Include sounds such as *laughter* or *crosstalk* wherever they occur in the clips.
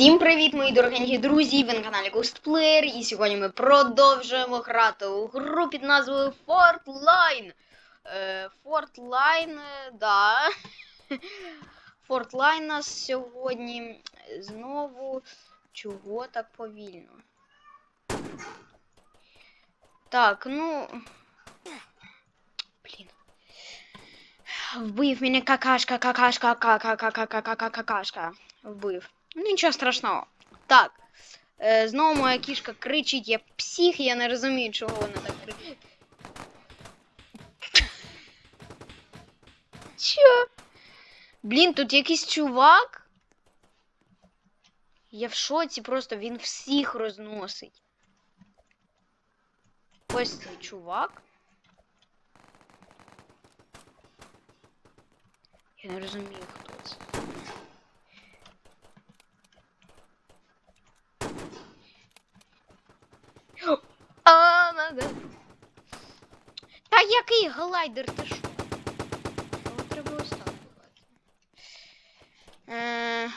Всім привіт, мої дорогенькі друзі! Ви на каналі Ghostplayer і сьогодні ми продовжуємо грати у гру під назвою Fortline. Е, Fortline, е, да. *laughs* Fortline нас сьогодні знову чого так повільно. Так, ну. Вбив мене какашка, какашка, какашка, какашка. Вбив. Ну нічого страшного. Так. Е, знову моя кішка кричить, я псих, я не розумію, чого вона так кричить. Чо? Блін, тут якийсь чувак. Я в шоці, просто він всіх розносить. Ось цей чувак. Я не розумію, хто це. А, мага. Та який глайдер ти що? Його треба бувати. Е...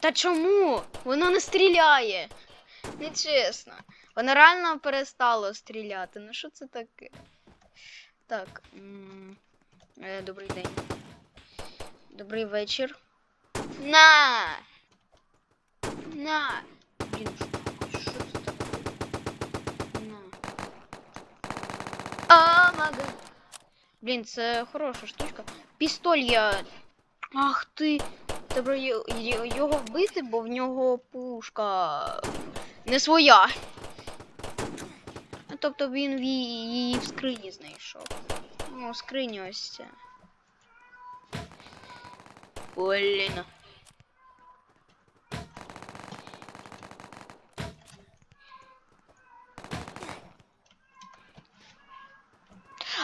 Та чому? Воно не стріляє. Нечесно. Воно реально перестало стріляти. Ну що це таке? Так. Е, добрий день. Добрий вечір. На! На! Блін, що це таке? На. А, мага. Блін, це хороша штучка. Пістоль я. Ах ти. Треба його вбити, бо в нього пушка не своя. Тобто він її в скрині знайшов. Ну, скриня ось ця. Блін.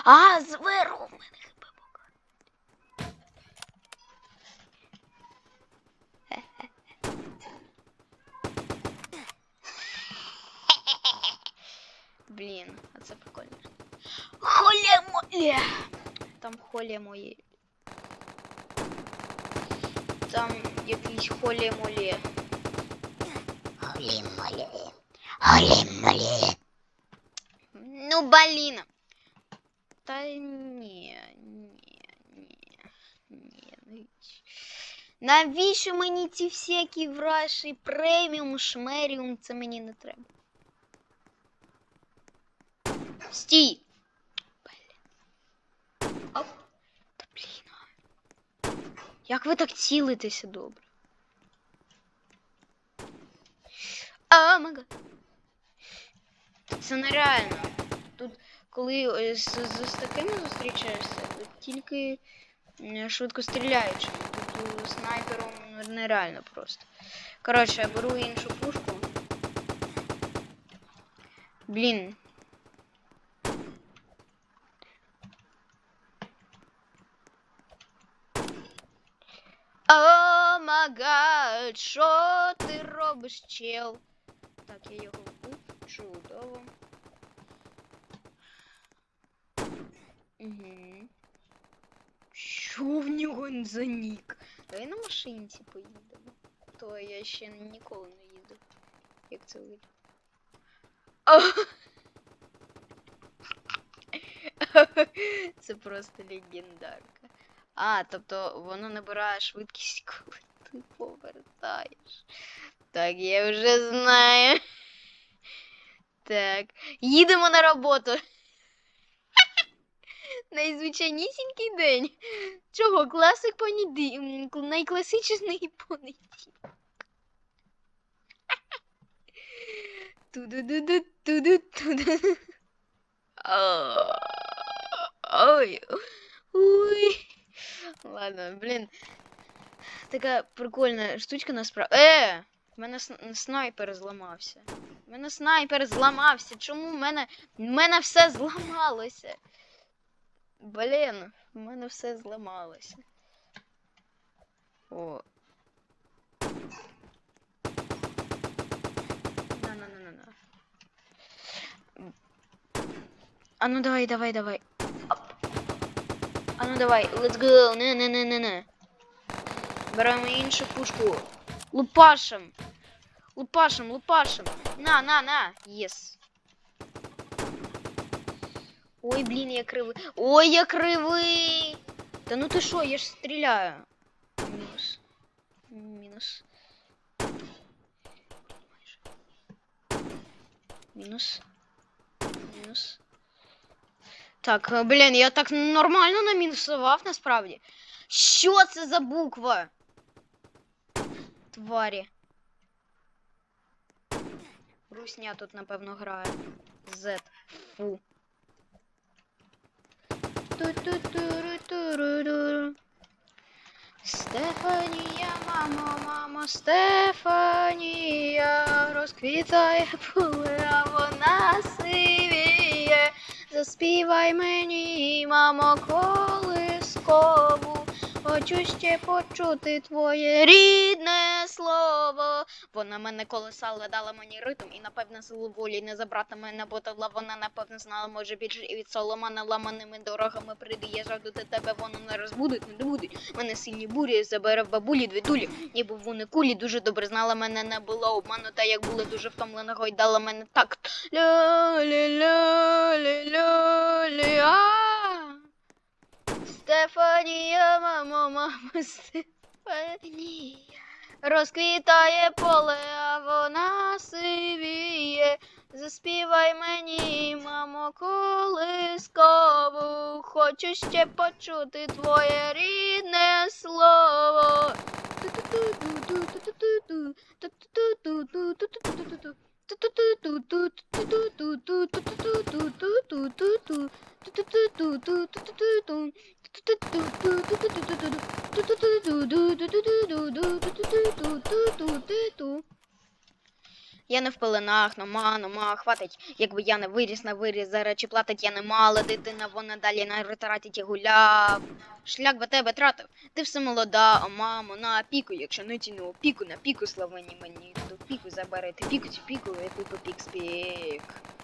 А, зверху в мене хп пока. Блін, а це прикольно. Холє моє! Там холє моє. Там якийсь холє молє. Холі молі. Холі молі. Ну, блін. Та ні, ні, ні, ні. навіщо? Навіщо мені ці всякі враші преміум, шмеріум, це мені не треба. Стій! Як ви так цілитеся добре? А, мага. Це нереально. Тут, коли е, з, з, з такими зустрічаєшся, тут тільки швидко стріляючи. Тут е, снайпером нереально просто. Коротше, я беру іншу пушку. Блін. О, мага, що ти робиш, чел? Так, я його вбив. Чудово. Угу. Що в нього за нік? Давай на машинці поїдемо. То я ще ніколи не їздив. Як це вийде? Це просто легендарка. А, тобто воно набирає швидкість, коли ти повертаєш. Так, я вже знаю. Так, їдемо на роботу. Найзвичайнісінький день. Чого? Класик кл- Найкласичний понеділок. Ту-ду-ду-ду, ту-ду-ту-ду. Ой. Ой. Ладно, блін. Така прикольна штучка насправді. Е! В мене снайпер зламався. В мене снайпер зламався. Чому в мене. В мене все зламалося? Блін, в мене все зламалося. О. На-на-на-на-на. А ну давай, давай, давай. А ну давай, let's go. Не, не, не, не, не. Беремо іншу пушку. Лупашим. Лупашем, лупашем. На, на, на. Єс. Ой, блін, я кривий. Ой, я кривий. Та ну ти що, я ж стріляю. Мінус. Мінус. Мінус. Мінус. Так, е, блін, я так нормально намінусував насправді. Що це за буква? Тварі. Русня тут, напевно, грає. Z. Фу. Стефанія, мамо, мамо, Стефанія, розквітає пуля, вона сиві. Заспівай мені, мамо, колискову, хочу ще почути твоє рідне слово вона мене колесала, дала мені ритм, і напевне силу волі не забрати мене, бо тоді вона напевно знала, може більше і від соломана ламаними дорогами прийде. Я жажду до тебе, воно не розбудить, не добудить. Мене сині бурі забере в бабулі дві дулі. Ніби вони кулі дуже добре знала мене, не було обманута, як була дуже втомлена, дала мене так. Стефанія, мамо, мамо, Стефанія. Розквітає поле, а вона сивіє. Заспівай мені, мамо, колискову, хочу ще почути твоє рідне слово. Ту -ту -ту -ту -ту -ту. мене в пеленах, ну, нома, нома, ну, хватить, якби я не виріс на виріс, за речі, платить я не мала, дитина, вона далі на ретратить і гуляв. Шлях би тебе тратив. Ти все молода, а мамо, на піку, якщо не тяну, піку, на піку славені мені, то піку забери, ти піку чи піку, я піку пік спік.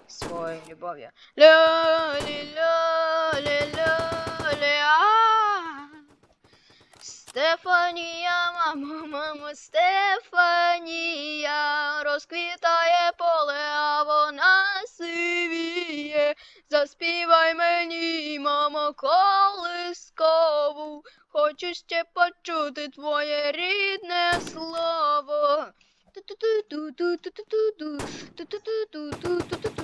Своєю любов'ю. Ля-лі-ля-лі-ля-лі-а. Стефанія, мама, мама, Стефанія, розквітає поле, а вона сивіє. Заспівай мені, мамо, колискову, хочу ще почути твоє рідне слово. Ту-ту-ту-ту-ту-ту-ту-ту-ту-ту-ту-ту-ту-ту-ту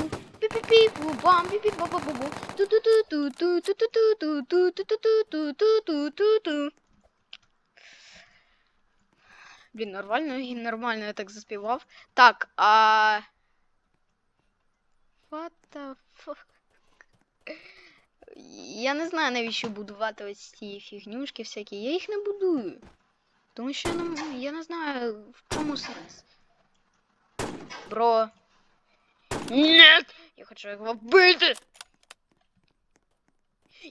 Блін, нормально, нормально я так заспівав. Так, а. What the fuck? Я не знаю, навіщо будувати ось ці фігнюшки всякі. Я їх не будую. Тому що я не, я не знаю, в чому сенс. Бро. Нет! Я хочу його вбити!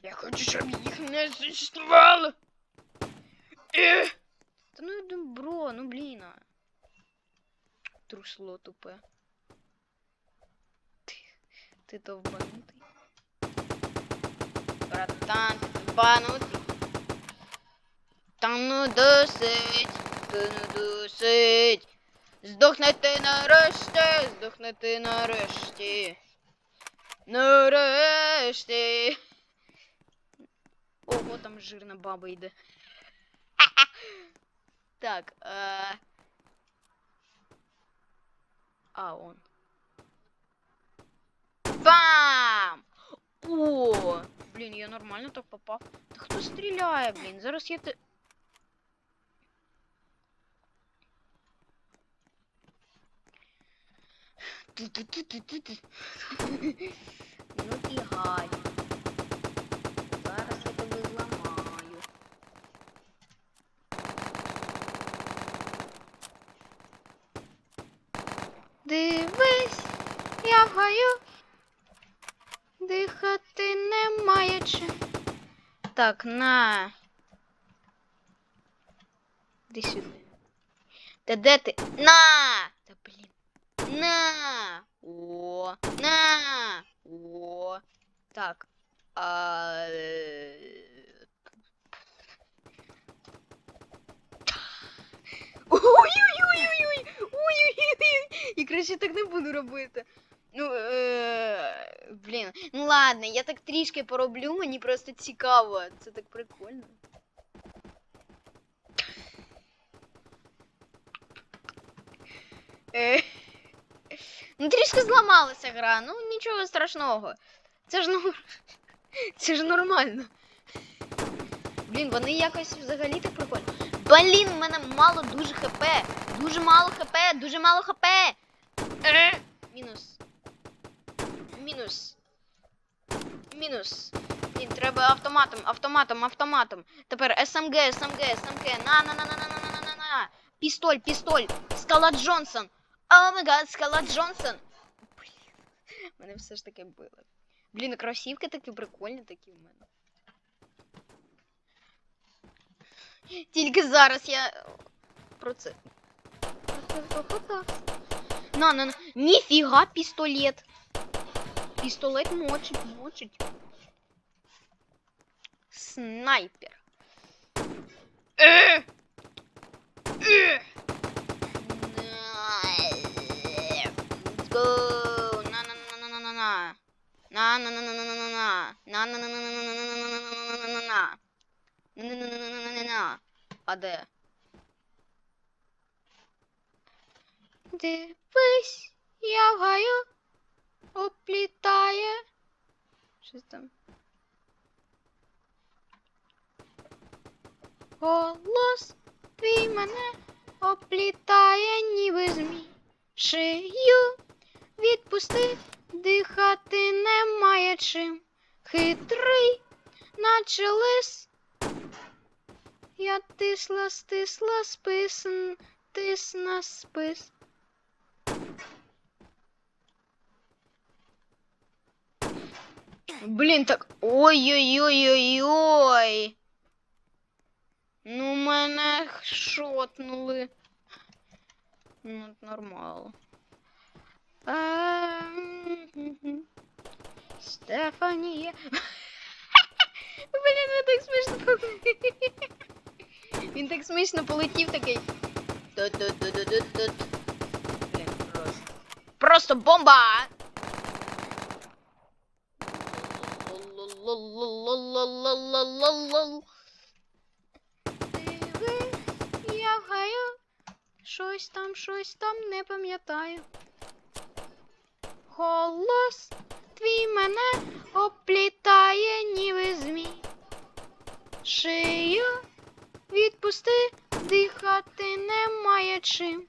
Я хочу, щоб їх не существувало! Ех! Та ну ну, бро, ну блін. а. Трусло тупе. Ти, ти довбанутий. Братан, ти довбанутий. Та ну досить, та ну досить. Здохнете нарешті, здохнете нарешті. Нарешті. Ого, там жирна баба йде. Так, э... А, он. Бам! О! Блін, я нормально так попав. Та хто стріляє, блін? Зараз я те. Ну фігай. Зараз я тебе зламаю. Дивись, я в гаю. Дихати немає чи. Так, на. Іди сюди. Та де ти? На! На! О! На! О! Так. А... е, Ой-ой-ой-ой-ой! Ой-ой-ой! І краще так не буду робити. Ну, е... блін. Ну ладно, я так трішки пороблю, мені просто цікаво. Це так прикольно. Е... Ну, трішки зламалася гра, ну нічого страшного. Це ж ну. *laughs* Це ж нормально. Блін, вони якось взагалі так прикольно. Блін, в мене мало дуже хп. Дуже мало хп, дуже мало хп. Мінус. Мінус. Мінус. Блін, треба автоматом, автоматом, автоматом. Тепер СМГ, СМГ, СМГ. На, на, на, на, на, на, на, на, на. Пістоль, пістоль. Скала Джонсон. О май гад, скала Джонсон. Блін, мене все ж таки били. Блін, кросівки такі прикольні такі в мене. Тільки зараз я про це. На, на, на. Ніфіга пістолет. Пістолет мочить, мочить. Снайпер. Е! Е! На, на, на, на, на, на, на, на. На, на, на, на, на, на, на, на, на, на, на, на, на. На-на-на-на-на-на-на. А де? Дивись, я в гаю оплітає. Щось там. Голос твій мене оплітає, ніби змій. Шию відпусти, дихати немає чим. Хитрий, наче лис. Я тисла, стисла спис, н- тис спис. Блін, так. Ой-ой-ой-ой-ой. Ну, мене шотнули. Ну, нормально. Стефанія. *laughs* Блін, ви так смішно. полетів. Він так смішно полетів такий. Блін, просто. Просто бомба! Щось там, щось там не пам'ятаю. Голос твій мене оплітає, ніби змій. Шию відпусти, дихати немає чим.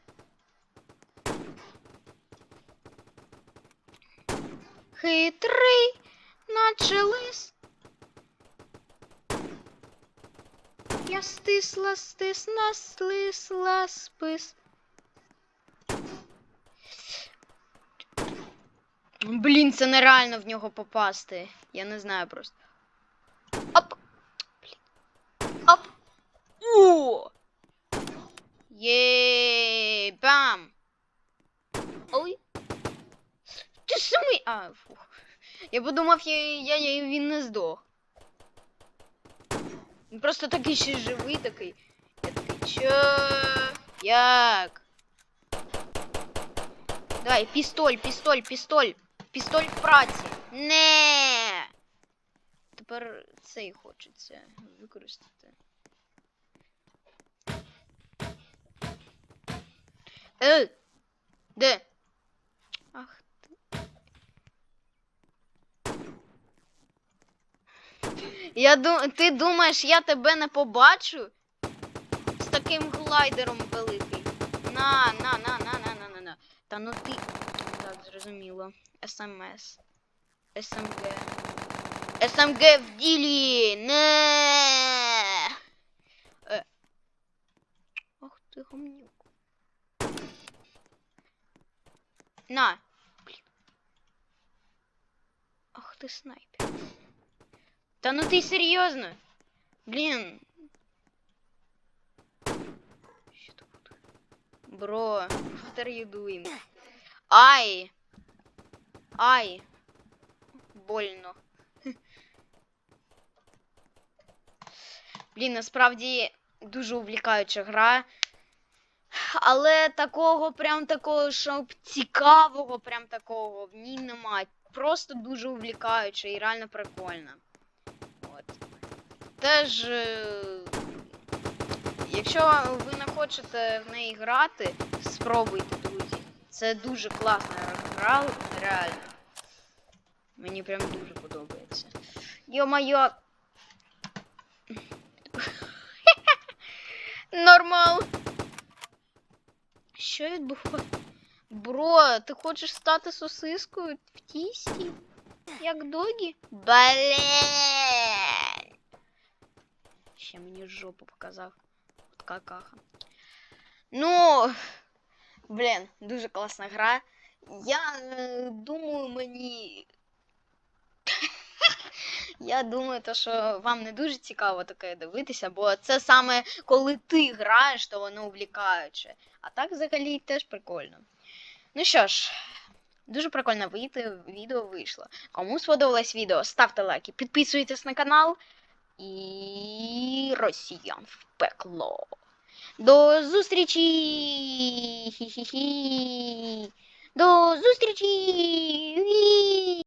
Хитрий, наче лис. Я стисла, стисна, слисла спис. Блін, це нереально в нього попасти. Я не знаю просто. Оп! Блін. Оп! О! Є! Бам! Ой! Ти самий! А, фух. Я подумав, я, я, я, він не здох. Він просто такий ще живий такий. Я такий, чо? Як? Давай, пістоль, пістоль, пістоль. Пістоль праці. Не. Тепер цей хочеться використати. Е! Де? Ах ти. Я ду... Ти думаєш, я тебе не побачу? З таким глайдером великий. На, на, на, на, на, на, на, на. Та ну ти. Так, зрозуміло. СМС. СМГ. СМГ в ділі! Не. Е. Ах ти гомнюк. На. Блін. ти снайпер. Та ну ти серйозно? Блін. Що тут буде? Бро, what are you doing? Ай! Ай! Больно. Блін, насправді дуже увлікаюча гра. Але такого, прям такого, щоб цікавого, прям такого в ній немає. Просто дуже увлікаюча і реально прикольна. От. Теж, е, якщо ви не хочете в неї грати, спробуйте, друзі. Це дуже класна гра, реально. Мені прям дуже подобається. Йо-моє! *laughs* Нормал. Що відбувається? Бро, ти хочеш стати сосискою в тісті? Як догі? Блін! Ще мені жопу показав. От какаха. Ну, блін, дуже класна гра. Я е, думаю, мені. Я думаю, то, що вам не дуже цікаво таке дивитися, бо це саме коли ти граєш, то воно увлікаюче. А так взагалі теж прикольно. Ну що ж, дуже прикольне вийти, відео вийшло. Кому сподобалось відео, ставте лайки, підписуйтесь на канал і росіян в пекло. До зустрічі! До зустрічі!